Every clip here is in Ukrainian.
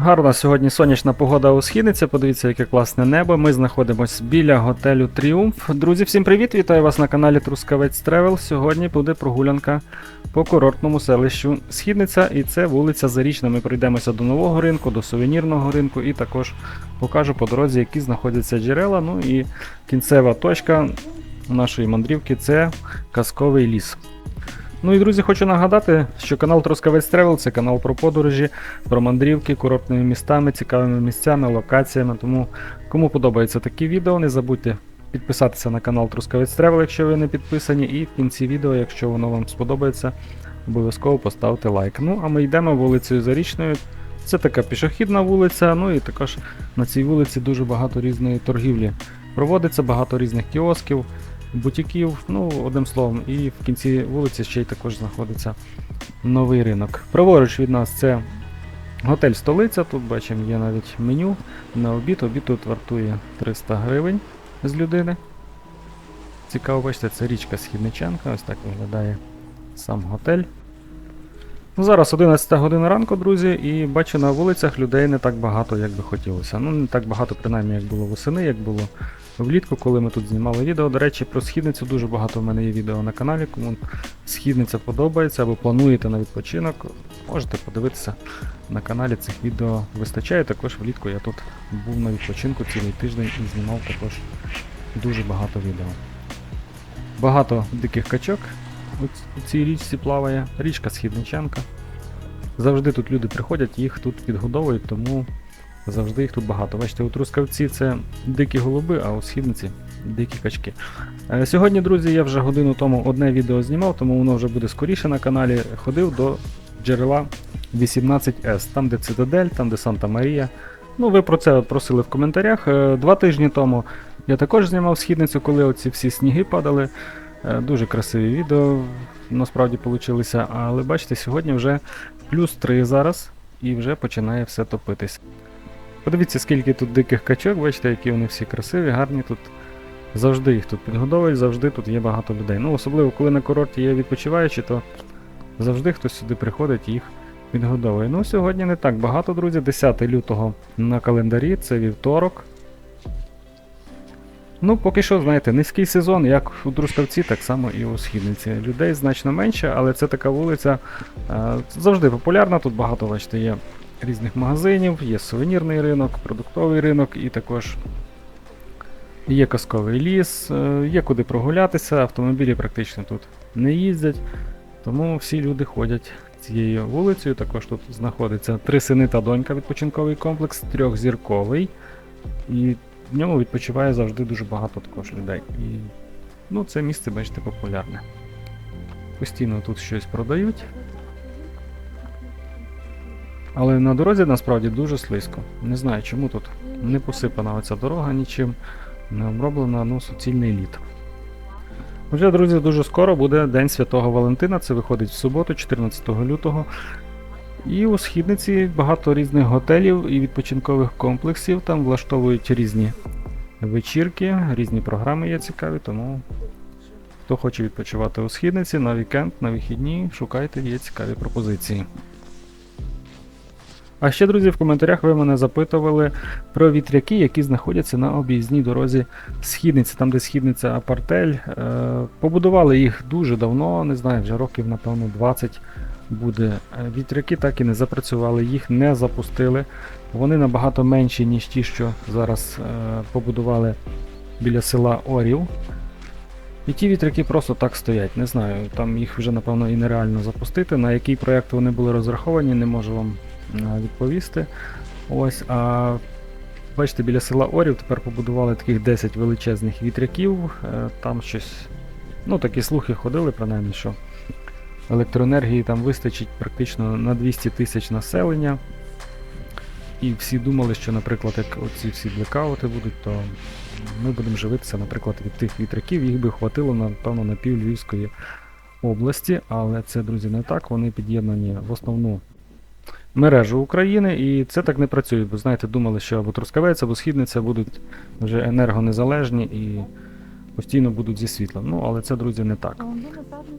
Гарна сьогодні сонячна погода у східниці. Подивіться, яке класне небо. Ми знаходимося біля готелю Тріумф. Друзі, всім привіт! Вітаю вас на каналі Трускавець Тревел. Сьогодні буде прогулянка по курортному селищу Східниця, і це вулиця Зарічна. Ми пройдемося до нового ринку, до сувенірного ринку, і також покажу по дорозі, які знаходяться джерела. Ну і кінцева точка нашої мандрівки це казковий ліс. Ну і друзі, хочу нагадати, що канал Трускавець Тревел це канал про подорожі, про мандрівки курортними містами, цікавими місцями, локаціями. Тому кому подобаються такі відео, не забудьте підписатися на канал Трускавець Тревел, якщо ви не підписані, і в кінці відео, якщо воно вам сподобається, обов'язково поставте лайк. Ну а ми йдемо вулицею Зарічною. Це така пішохідна вулиця, ну і також на цій вулиці дуже багато різної торгівлі. Проводиться багато різних кіосків, бутіків, ну, одним словом, і в кінці вулиці ще й також знаходиться новий ринок. Праворуч від нас це готель столиця. Тут бачимо є навіть меню на обід. Обід тут вартує 300 гривень з людини. Цікаво, бачите, це річка Східниченка, ось так виглядає сам готель. Ну, зараз 11 година ранку, друзі, і бачу на вулицях людей не так багато, як би хотілося. Ну, не так багато, принаймні, як було восени, як було влітку, коли ми тут знімали відео. До речі, про східницю дуже багато в мене є відео на каналі. Кому східниця подобається або плануєте на відпочинок, можете подивитися на каналі цих відео вистачає. Також влітку я тут був на відпочинку цілий тиждень і знімав також дуже багато відео. Багато диких качок у цій річці плаває, річка Східниченка. Завжди тут люди приходять, їх тут підгодовують, тому завжди їх тут багато. Бачите, у Трускавці це дикі голуби, а у східниці дикі качки. Е, Сьогодні, друзі, я вже годину тому одне відео знімав, тому воно вже буде скоріше на каналі. Ходив до джерела 18С, там де Цитадель, там де Санта Марія. Ну, ви про це просили в коментарях. Е, Два тижні тому я також знімав східницю, коли оці всі сніги падали. Е, Дуже красиві відео насправді получилися, але бачите, сьогодні вже плюс 3 зараз і вже починає все топитись. Подивіться, скільки тут диких качок, бачите, які вони всі красиві, гарні тут. Завжди їх тут підгодовують, завжди тут є багато людей. Ну, особливо, коли на курорті є відпочиваючі, то завжди хтось сюди приходить і їх підгодовує. Ну, сьогодні не так багато, друзі. 10 лютого на календарі, це вівторок. Ну, поки що, знаєте, низький сезон, як у Трускавці, так само і у Східниці. Людей значно менше, але це така вулиця е, завжди популярна. Тут багато, бачите, є різних магазинів, є сувенірний ринок, продуктовий ринок і також є казковий ліс, е, є куди прогулятися, автомобілі практично тут не їздять. Тому всі люди ходять цією вулицею. Також тут знаходиться три сини та донька відпочинковий комплекс, трьохзірковий. І в ньому відпочиває завжди дуже багато також людей. І ну, це місце, бачите, популярне. Постійно тут щось продають. Але на дорозі насправді дуже слизько. Не знаю, чому тут не посипана оця дорога нічим, не оброблена, ну, суцільний лід. Вже, друзі, дуже скоро буде День Святого Валентина, це виходить в суботу, 14 лютого. І у східниці багато різних готелів і відпочинкових комплексів. Там влаштовують різні вечірки, різні програми є цікаві, тому хто хоче відпочивати у східниці на вікенд, на вихідні, шукайте, є цікаві пропозиції. А ще, друзі, в коментарях ви мене запитували про вітряки, які знаходяться на об'їзній дорозі Східниці, там де східниця Апартель. Е, побудували їх дуже давно, не знаю, вже років, напевно, 20 буде. Е, Вітряки так і не запрацювали, їх не запустили. Вони набагато менші, ніж ті, що зараз е, побудували біля села Орів. І ті вітряки просто так стоять. Не знаю, там їх вже, напевно, і нереально запустити. На який проєкт вони були розраховані, не можу вам е, відповісти. Ось, а бачите, біля села Орів тепер побудували таких 10 величезних вітряків. Там щось. Ну, такі слухи ходили, принаймні, що електроенергії там вистачить практично на 200 тисяч населення. І всі думали, що, наприклад, як оці всі блекаути будуть, то ми будемо живитися, наприклад, від тих вітряків, їх би хватило, напевно, на пів Львівської області, але це, друзі, не так. Вони під'єднані в основну мережу України, і це так не працює, бо знаєте, думали, що або Трускавець, або Східниця будуть вже енергонезалежні. І постійно будуть зі світлом. Ну, але це, друзі, не так.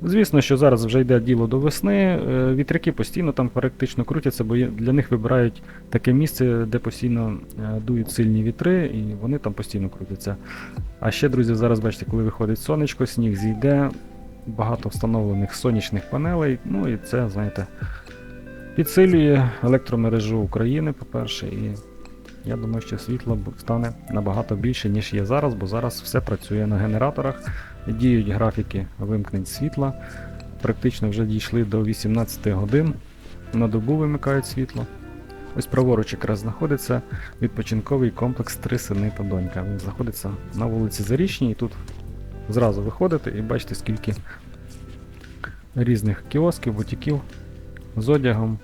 Звісно, що зараз вже йде діло до весни. е, Вітряки постійно там практично крутяться, бо для них вибирають таке місце, де постійно е, дують сильні вітри, і вони там постійно крутяться. А ще, друзі, зараз бачите, коли виходить сонечко, сніг зійде, багато встановлених сонячних панелей. Ну і це, знаєте, підсилює електромережу України, по-перше, і я думаю, що світло стане набагато більше, ніж є зараз, бо зараз все працює на генераторах, діють графіки вимкнень світла. Практично вже дійшли до 18 годин. На добу вимикають світло. Ось праворуч якраз знаходиться відпочинковий комплекс Три сини та донька. Він знаходиться на вулиці Зарічній, і тут зразу виходите і бачите, скільки різних кіосків, бутіків з одягом,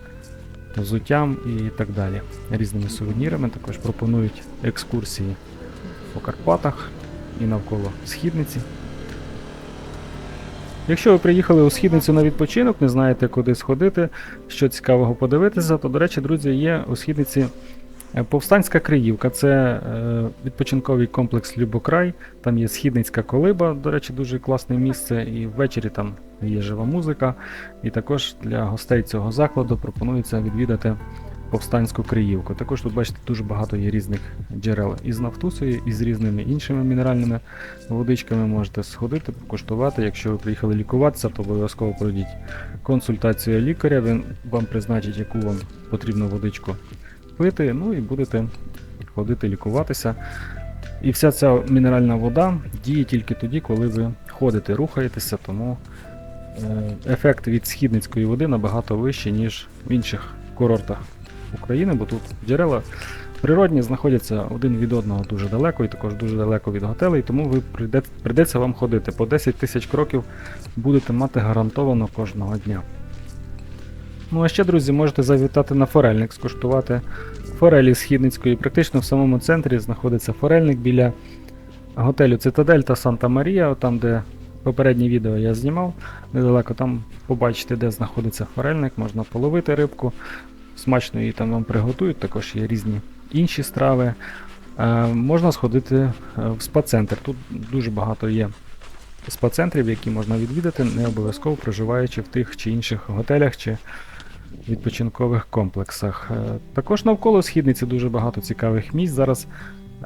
взуттям і так далі. Різними сувенірами також пропонують екскурсії по Карпатах і навколо східниці. Якщо ви приїхали у східницю на відпочинок, не знаєте, куди сходити, що цікавого подивитися, то, до речі, друзі, є у східниці Повстанська Криївка. Це е, відпочинковий комплекс Любокрай. Там є східницька колиба, до речі, дуже класне місце. І ввечері там є жива музика. І також для гостей цього закладу пропонується відвідати повстанську Криївку. Також тут бачите, дуже багато є різних джерел із нафтусою, і з різними іншими мінеральними водичками можете сходити, покуштувати. Якщо ви приїхали лікуватися, то обов'язково пройдіть консультацію лікаря. Він вам призначить, яку вам потрібну водичку пити, ну і будете ходити лікуватися. І вся ця мінеральна вода діє тільки тоді, коли ви ходите, рухаєтеся, тому е, ефект від східницької води набагато вищий, ніж в інших курортах України, бо тут джерела природні знаходяться один від одного дуже далеко і також дуже далеко від готелей, тому ви прийде, прийдеться вам ходити. По 10 тисяч кроків будете мати гарантовано кожного дня. Ну а ще, друзі, можете завітати на форельник, скуштувати форелі Східницької. Практично в самому центрі знаходиться форельник біля готелю Цитадель та Санта Марія, там де попереднє відео я знімав. Недалеко там побачите, де знаходиться форельник, можна половити рибку. Смачно її там вам приготують, також є різні інші страви. Е, можна сходити е, в спа-центр. Тут дуже багато є спа-центрів, які можна відвідати, не обов'язково проживаючи в тих чи інших готелях чи відпочинкових комплексах. Е, Також навколо східниці дуже багато цікавих місць. Зараз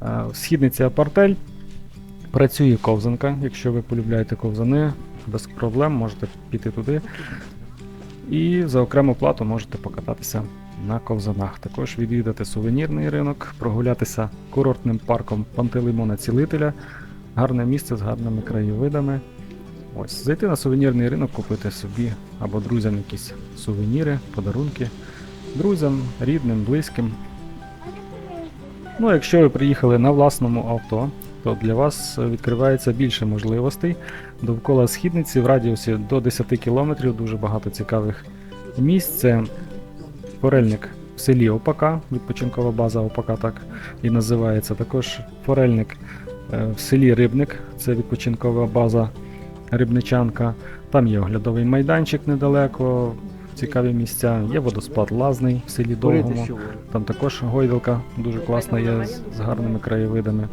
е, в східниці Апартель працює ковзанка. Якщо ви полюбляєте ковзани, без проблем можете піти туди. І за окрему плату можете покататися на ковзанах. Також відвідати сувенірний ринок, прогулятися курортним парком Пантелеймона Цілителя. Гарне місце з гарними краєвидами. Ось, зайти на сувенірний ринок, купити собі або друзям якісь сувеніри, подарунки. Друзям, рідним, близьким. Ну, якщо ви приїхали на власному авто, то для вас відкривається більше можливостей. Довкола східниці в радіусі до 10 км дуже багато цікавих місць. Це форельник в селі Опака, відпочинкова база Опака так і називається. Також форельник е, в селі Рибник, це відпочинкова база Рибничанка. Там є оглядовий майданчик недалеко, цікаві місця. Є водоспад Лазний в селі Довгому. Там також гойдалка дуже класна є з, гарними краєвидами.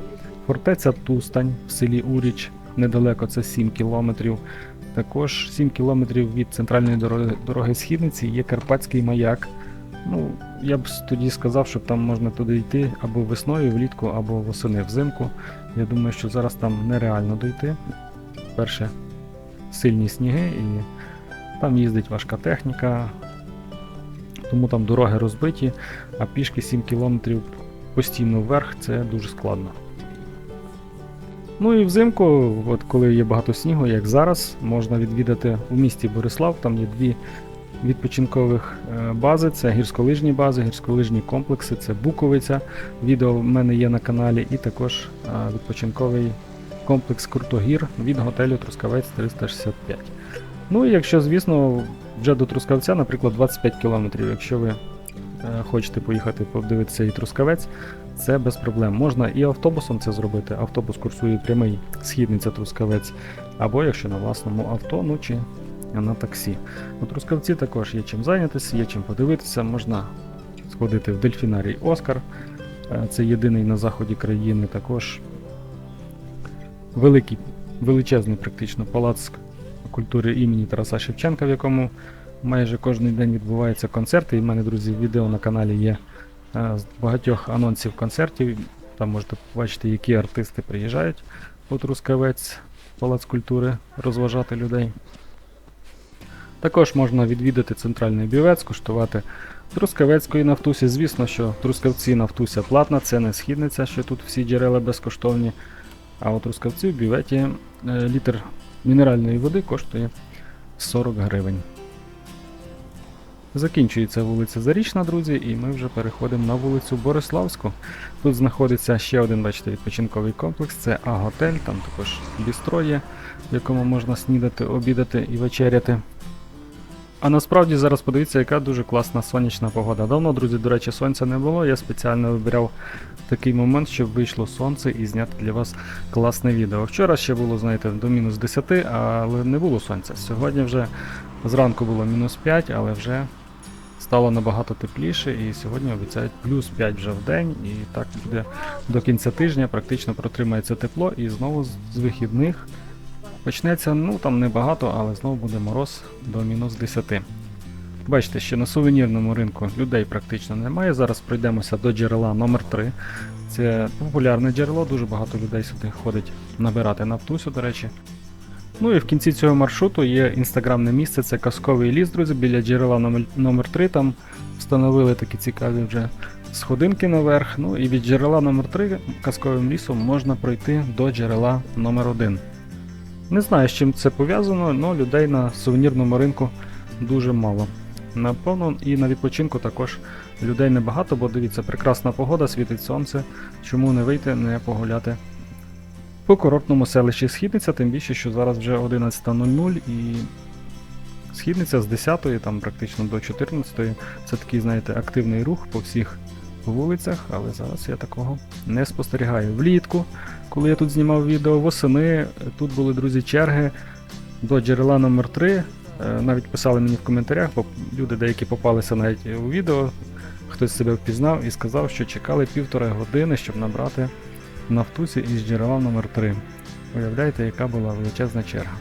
Фортеця Тустань в селі Уріч, недалеко це 7 кілометрів. Також 7 кілометрів від центральної дороги, дороги Східниці є Карпатський маяк. Ну, я б тоді сказав, що там можна туди йти або весною, влітку, або восени взимку. Я думаю, що зараз там нереально дойти. Перше, сильні сніги і там їздить важка техніка, тому там дороги розбиті, а пішки 7 кілометрів постійно вверх це дуже складно. Ну і взимку, от коли є багато снігу, як зараз, можна відвідати у місті Борислав. Там є дві відпочинкових е, бази: це гірськолижні бази, гірськолижні комплекси, це Буковиця. Відео в мене є на каналі, і також е, відпочинковий комплекс Крутогір від готелю Трускавець 365. Ну і якщо, звісно, вже до Трускавця, наприклад, 25 кілометрів. Якщо ви е, хочете поїхати подивитися і Трускавець, це без проблем. Можна і автобусом це зробити. Автобус курсує прямий східниця Трускавець, або якщо на власному авто, ну чи на таксі. У Трускавці також є чим зайнятися, є чим подивитися. Можна сходити в дельфінарій Оскар. Е, Це єдиний на заході країни. Також великий величезний практично палац культури імені Тараса Шевченка, в якому майже кожен день відбуваються концерти. І в мене, друзі, відео на каналі є е, з багатьох анонсів концертів. Там можете побачити, які артисти приїжджають у Трускавець, Палац культури, розважати людей. Також можна відвідати центральний бювет, скуштувати Трускавецької нафтусі. Звісно, що Трускавці нафтуся платна, це не східниця, що тут всі джерела безкоштовні. А у Трускавці в бюветі е, літр мінеральної води коштує 40 гривень. Закінчується вулиця Зарічна, друзі, і ми вже переходимо на вулицю Бориславську. Тут знаходиться ще один, бачите, відпочинковий комплекс, це А-готель, там також бістро є, в якому можна снідати, обідати і вечеряти. А насправді зараз подивіться, яка дуже класна сонячна погода. Давно, друзі, до речі, сонця не було. Я спеціально вибирав такий момент, щоб вийшло сонце і зняти для вас класне відео. Вчора ще було, знаєте, до мінус 10, але не було сонця. Сьогодні вже зранку було мінус 5, але вже стало набагато тепліше, і сьогодні обіцяють плюс 5 вже в день, і так буде до кінця тижня, практично протримається тепло, і знову з- вихідних почнеться, ну там небагато, але знову буде мороз до мінус 10. Бачите, що на сувенірному ринку людей практично немає. Зараз пройдемося до джерела номер 3 Це популярне джерело, дуже багато людей сюди ходить набирати нафтусю, до речі. Ну і в кінці цього маршруту є інстаграмне місце, це казковий ліс, друзі, біля джерела номер, номер 3 Там встановили такі цікаві вже сходинки наверх. Ну і від джерела номер 3 казковим лісом можна пройти до джерела номер 1 Не знаю, з чим це пов'язано, але людей на сувенірному ринку дуже мало. Напевно, і на відпочинку також людей небагато, бо дивіться, прекрасна погода, світить сонце. Чому не вийти, не погуляти по курортному селищі Східниця, тим більше, що зараз вже 11.00 і Східниця з 10 там практично до 14 це такий, знаєте, активний рух по всіх вулицях, але зараз я такого не спостерігаю. Влітку, коли я тут знімав відео восени, тут були, друзі, черги до джерела номер 3 Е, Навіть писали мені в коментарях, бо люди деякі попалися навіть у відео, хтось себе впізнав і сказав, що чекали півтори години, щоб набрати нафтусі із джерела номер 3 Уявляєте, яка була величезна черга.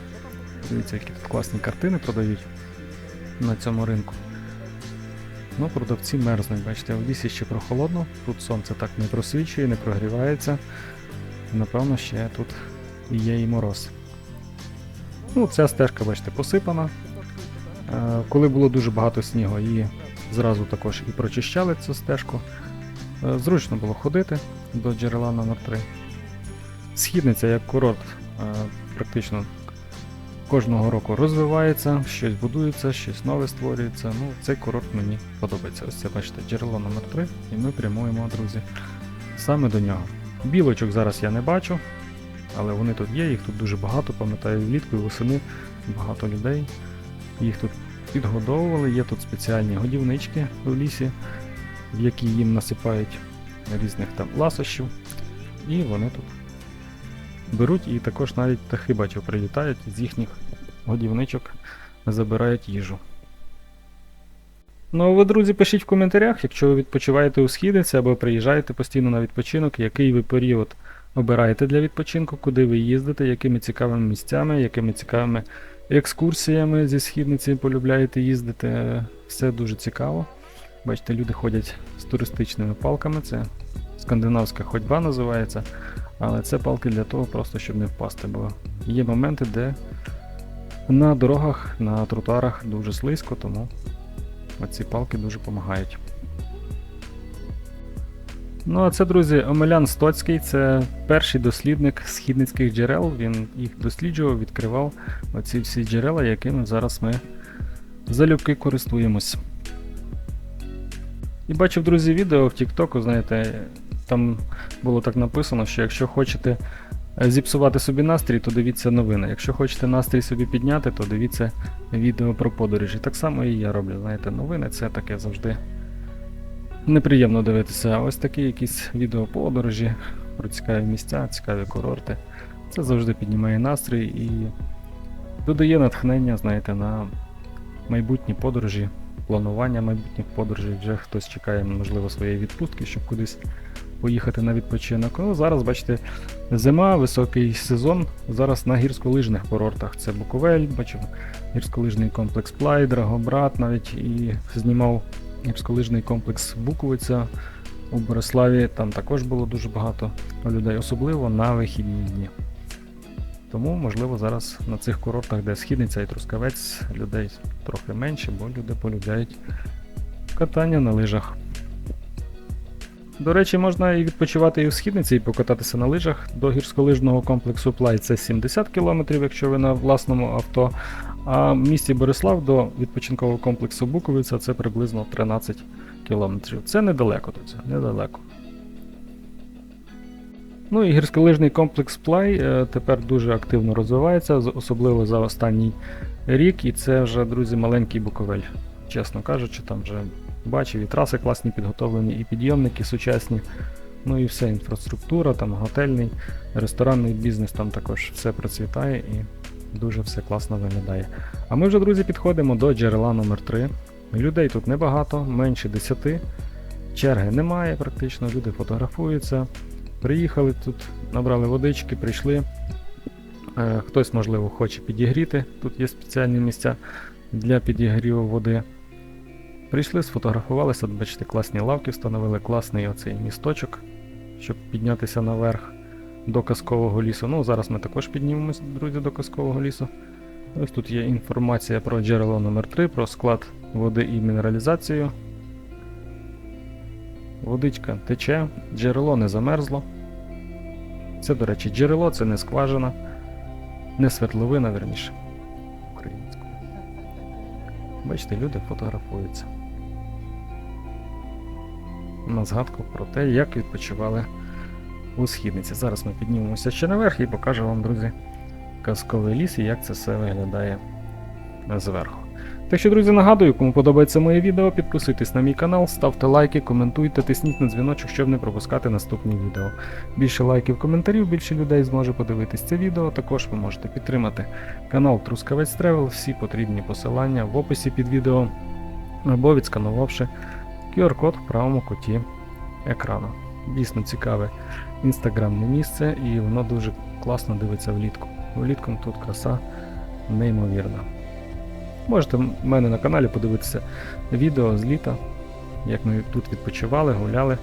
Дивіться, які тут класні картини продають на цьому ринку. Ну, продавці мерзнуть, бачите, в лісі ще прохолодно, тут сонце так не просвічує, не прогрівається. Напевно, ще тут є і мороз. Ну, ця стежка, бачите, посипана. Е, Коли було дуже багато снігу, її зразу також і прочищали цю стежку. Е, Зручно було ходити до джерела номер 3 Східниця як курорт е, практично кожного року розвивається, щось будується, щось нове створюється. Ну, цей курорт мені подобається. Ось це бачите, джерело номер 3 і ми прямуємо, друзі, саме до нього. Білочок зараз я не бачу, але вони тут є, їх тут дуже багато, пам'ятаю, влітку і восени багато людей. Їх тут підгодовували, є тут спеціальні годівнички в лісі, в які їм насипають різних там ласощів, і вони тут беруть і також навіть птахи бачив, прилітають з їхніх годівничок, забирають їжу. Ну а ви, друзі, пишіть в коментарях, якщо ви відпочиваєте у східниці або приїжджаєте постійно на відпочинок, який ви період обираєте для відпочинку, куди ви їздите, якими цікавими місцями, якими цікавими екскурсіями зі східниці полюбляєте їздити. Все дуже цікаво. Бачите, люди ходять з туристичними палками, це скандинавська ходьба називається. Але це палки для того, просто щоб не впасти, бо є моменти, де на дорогах, на тротуарах дуже слизько, тому ці палки дуже допомагають. Ну а це, друзі, Омелян Стоцький, це перший дослідник східницьких джерел. Він їх досліджував, відкривав оці всі джерела, якими зараз ми залюбки користуємось. І бачив, друзі, відео в Тіктоку, знаєте, там було так написано, що якщо хочете е, зіпсувати собі настрій, то дивіться новини. Якщо хочете настрій собі підняти, то дивіться відео про подорожі. Так само і я роблю. Знаєте, новини це таке завжди неприємно дивитися. Ось такі якісь відео подорожі, про цікаві місця, цікаві курорти. Це завжди піднімає настрій і додає натхнення, знаєте, на майбутні подорожі, планування майбутніх подорожей. Вже хтось чекає, можливо, своєї відпустки, щоб кудись поїхати на відпочинок. Ну, зараз, бачите, зима, високий сезон. Зараз на гірськолижних курортах. Це Буковель, бачив гірськолижний комплекс Плай, Драгобрат навіть і знімав гірськолижний комплекс Буковиця у Бориславі. Там також було дуже багато людей, особливо на вихідні дні. Тому, можливо, зараз на цих курортах, де східниця і трускавець, людей трохи менше, бо люди полюбляють катання на лижах. До речі, можна і відпочивати і в східниці, і покататися на лижах. До гірськолижного комплексу Плай це 70 км, якщо ви на власному авто. А в місті Борислав до відпочинкового комплексу Буковиця це приблизно 13 км. Це недалеко, друзі, недалеко. Ну і гірськолижний комплекс Плай е, тепер дуже активно розвивається, особливо за останній рік, і це вже, друзі, маленький Буковель. Чесно кажучи, там вже бачив і траси класні підготовлені, і підйомники сучасні. Ну і вся інфраструктура, там готельний, ресторанний бізнес там також все процвітає і дуже все класно виглядає. А ми вже, друзі, підходимо до джерела номер 3 Людей тут небагато, менше 10. Черги немає практично, люди фотографуються. Приїхали тут, набрали водички, прийшли. Е, Хтось, можливо, хоче підігріти. Тут є спеціальні місця для підігріву води. Прийшли, сфотографувалися, от бачите, класні лавки встановили, класний оцей місточок, щоб піднятися наверх до казкового лісу. Ну, зараз ми також піднімемось, друзі, до казкового лісу. Ось тут є інформація про джерело номер 3 про склад води і мінералізацію. Водичка тече, джерело не замерзло. Це, до речі, джерело, це не скважина, не свердловина, верніше. Українською. Бачите, люди фотографуються. На згадку про те, як відпочивали у східниці. Зараз ми піднімемося ще наверх і покажу вам, друзі, казковий ліс і як це все виглядає зверху. Так що, друзі, нагадую, кому подобається моє відео, підписуйтесь на мій канал, ставте лайки, коментуйте, тисніть на дзвіночок, щоб не пропускати наступні відео. Більше лайків, коментарів, більше людей зможе подивитись це відео. Також ви можете підтримати канал Трускавець Тревел, всі потрібні посилання в описі під відео або відсканувавши QR-код в правому куті екрану. Дійсно цікаве інстаграмне місце і воно дуже класно дивиться влітку. Влітком тут краса неймовірна. Можете в мене на каналі подивитися відео з літа, як ми тут відпочивали, гуляли.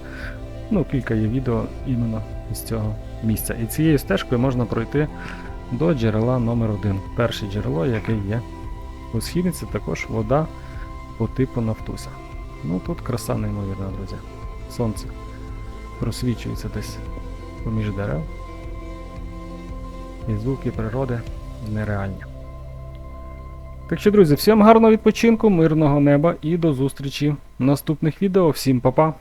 Ну, кілька є відео іменно з цього місця. І цією стежкою можна пройти до джерела номер 1 Перше джерело, яке є у східниці, також вода по типу Нафтуса. Ну тут краса неймовірна, друзі. Сонце просвічується десь поміж дерев. І звуки природи нереальні. Так що, друзі, всім гарного відпочинку, мирного неба і до зустрічі в наступних відео. Всім па-па!